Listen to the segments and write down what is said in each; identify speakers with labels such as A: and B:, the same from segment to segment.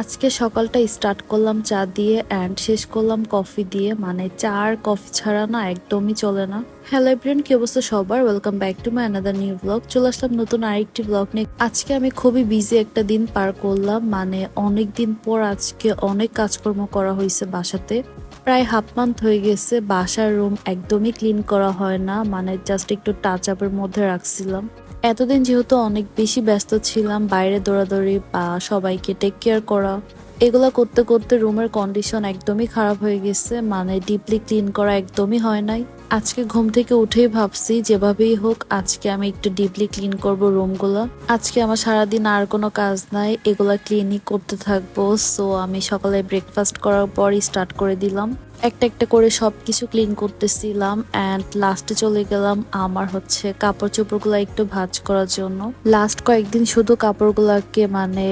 A: আজকে সকালটা স্টার্ট করলাম চা দিয়ে অ্যান্ড শেষ করলাম কফি দিয়ে। মানে চা আর কফি ছাড়া না একদমই চলে না। হ্যালো এভরিয়ান কি অবস্থা সবার? Welcome back to my another new blog চলে আসলাম নতুন আরেকটি ব্লগ নিয়ে। আজকে আমি খুবই বিজি একটা দিন পার করলাম। মানে অনেক দিন পর আজকে অনেক কাজকর্ম করা হয়েছে বাসাতে। প্রায় হাফ মান্থ হয়ে গেছে, বাসার রুম একদমই ক্লিন করা হয় না। মানে জাস্ট একটু টাচ আপের মধ্যে রাখছিলাম। এতদিন যেহেতু অনেক বেশি ব্যস্ত ছিলাম, বাইরে দৌড়াদৌড়ি বা সবাইকে টেক কেয়ার করা, এগুলো করতে করতে রুমের কন্ডিশন একদমই খারাপ হয়ে গেছে মানে ডিপলি ক্লিন করা একদমই হয় নাই। আজকে ঘুম থেকে উঠেই ভাবছি, যেভাবেই হোক আজকে আমি একটু ডিপলি ক্লিন করব রুমগুলো আজকে আমার সারাদিন আর কোনো কাজ নাই, এগুলা ক্লিনই করতে থাকব। সো আমি সকালে ব্রেকফাস্ট করার পরই স্টার্ট করে দিলাম। একটা একটা করে সব কিছু ক্লিন করতেছিলাম অ্যান্ড লাস্টে চলে গেলাম আমার হচ্ছে কাপড় চোপড়গুলো একটু ভাজ করার জন্য। লাস্ট কয়েকদিন শুধু কাপড়গুলোকে মানে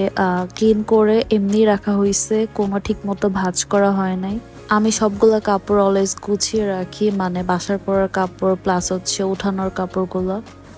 A: ক্লিন করে এমনি রাখা হয়েছে, কোনো ঠিক মতো ভাজ করা হয় নাই। আমি সবগুলো কাপড় অলওয়েজ গুছিয়ে রাখি মানে বাসার পরার কাপড় প্লাস হচ্ছে উঠানোর কাপড়গুলো।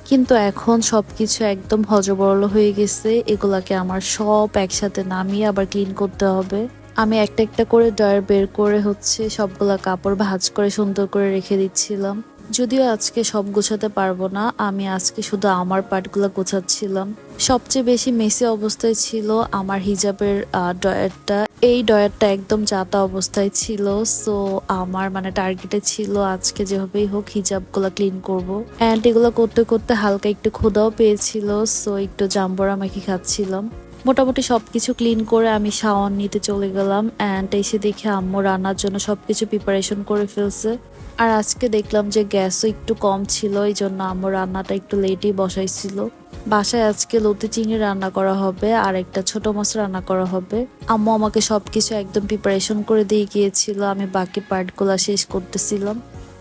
A: কিন্তু এখন সব কিছু একদম হজবরল হয়ে গেছে, এগুলাকে আমার সব একসাথে নামিয়ে আবার ক্লিন করতে হবে। আমি একটা একটা করে ডয়ার বের করে হচ্ছে সবগুলা কাপড় ভাজ করে সুন্দর করে রেখে দিচ্ছিলাম। যদিও আজকে সব গোছাতে পারব না, আমি আজকে শুধু আমার পার্টগুলো গোছাচ্ছিলাম। সবচেয়ে বেশি মেসি অবস্থায় ছিল আমার হিজাবের ডয়ারটা এই ডয়ারটা একদম জাতা অবস্থায় ছিল সো আমার মানে টার্গেটে ছিল আজকে যেভাবেই হোক হিজাবগুলো ক্লিন করব। অ্যান্ড এগুলো করতে করতে হালকা একটু ক্ষুদাও পেয়েছিল সো একটু জাম্বরা মাখি খাচ্ছিলাম। মোটামুটি সবকিছু ক্লিন করে আমি শাওয়ার নিতে চলে গেলাম অ্যান্ড এসে দেখে আম্মু রান্নার জন্য সবকিছু প্রিপারেশন করে ফেলছে। আর আজকে দেখলাম যে গ্যাসও একটু কম ছিল, এই জন্য আমার রান্নাটা একটু লেটই বসাইছিল। বাসায় আজকে লতি চিংড়ি রান্না করা হবে আর একটা ছোট মাছ রান্না করা হবে। আম্মু আমাকে সবকিছু একদম প্রিপারেশন করে দিয়ে গিয়েছিল, আমি বাকি পার্টগুলো শেষ করতেছিলাম।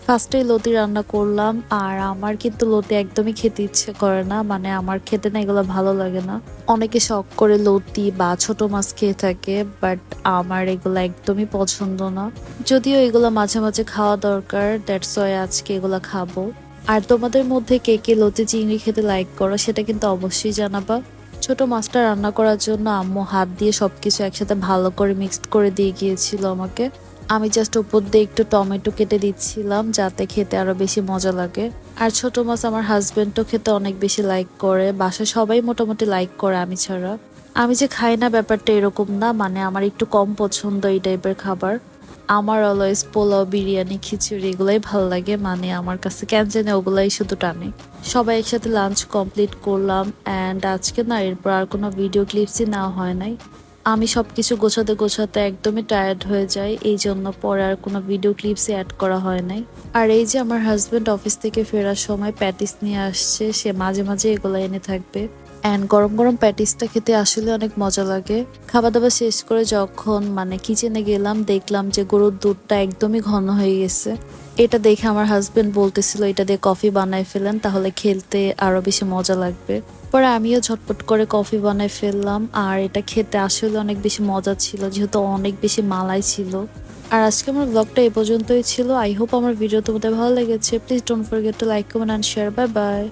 A: ফার্স্টে লতি রান্না করলাম, আর আমার কিন্তু লতি একদমই খেতে ইচ্ছে করে না। মানে আমার খেতে না এগুলো ভালো লাগে না। অনেকে শখ করে লতি বা ছোট মাছ খেয়ে থাকে বাট আমার এগুলো একদমই পছন্দ না। যদিও এগুলো মাঝে মাঝে খাওয়া দরকার দ্যাটস ওয়াই আজকে এগুলো খাব। আর তোমাদের মধ্যে কে কে লতি চিংড়ি খেতে লাইক করো, সেটা কিন্তু অবশ্যই জানাবা। ছোট মাছটা রান্না করার জন্য আম্মু হাত দিয়ে সবকিছু একসাথে ভালো করে মিক্সড করে দিয়ে গিয়েছিল আমাকে। আমি জাস্ট উপর দিয়ে একটু টমেটো কেটে দিচ্ছিলাম, যাতে খেতে আরও বেশি মজা লাগে। আর ছোট মাছ আমার হাজবেন্ডও খেতে অনেক বেশি লাইক করে, বাসায় সবাই মোটামুটি লাইক করে আমি ছাড়া। আমি যে খাই না ব্যাপারটা এরকম না মানে আমার একটু কম পছন্দ এই টাইপের খাবার। আমার অলওয়েজ পোলাও, বিরিয়ানি, খিচুড়ি এগুলাই ভালো লাগে মানে আমার কাছে কেন জানে ওগুলাই শুধু টানে। সবাই একসাথে লাঞ্চ কমপ্লিট করলাম অ্যান্ড আজকে না এরপর আর কোনো ভিডিও ক্লিপসই নেওয়া হয় নাই। আমি সব কিছু গোছাতে গোছাতে একদমই টায়ার্ড হয়ে যাই এই জন্য পরে আর কোনো ভিডিও ক্লিপসই অ্যাড করা হয় নাই। আর এই যে আমার হাজবেন্ড অফিস থেকে ফেরার সময় প্যাটিস নিয়ে আসছে, সে মাঝে মাঝে এগুলো এনে থাকবে। অ্যান্ড গরম গরম প্যাটিসটা খেতে আসলে অনেক মজা লাগে। খাওয়া দাওয়া শেষ করে যখন মানে কিচেনে গেলাম, দেখলাম যে গরুর দুধটা একদমই ঘন হয়ে গেছে। এটা দেখে আমার হাজবেন্ড বলতেছিল, এটা দিয়ে কফি বানায় ফেলেন, তাহলে খেলতে আরও বেশি মজা লাগবে। পরে আমিও ঝটপট করে কফি বানাই ফেললাম। আর এটা খেতে আসলে অনেক বেশি মজা ছিল, যেহেতু অনেক বেশি মালাই ছিল। আর আজকে আমার ব্লগটা এ পর্যন্তই ছিল। আই হোপ আমার ভিডিও তোমাদের ভালো লেগেছে। Please don't forget to like comment and share bye bye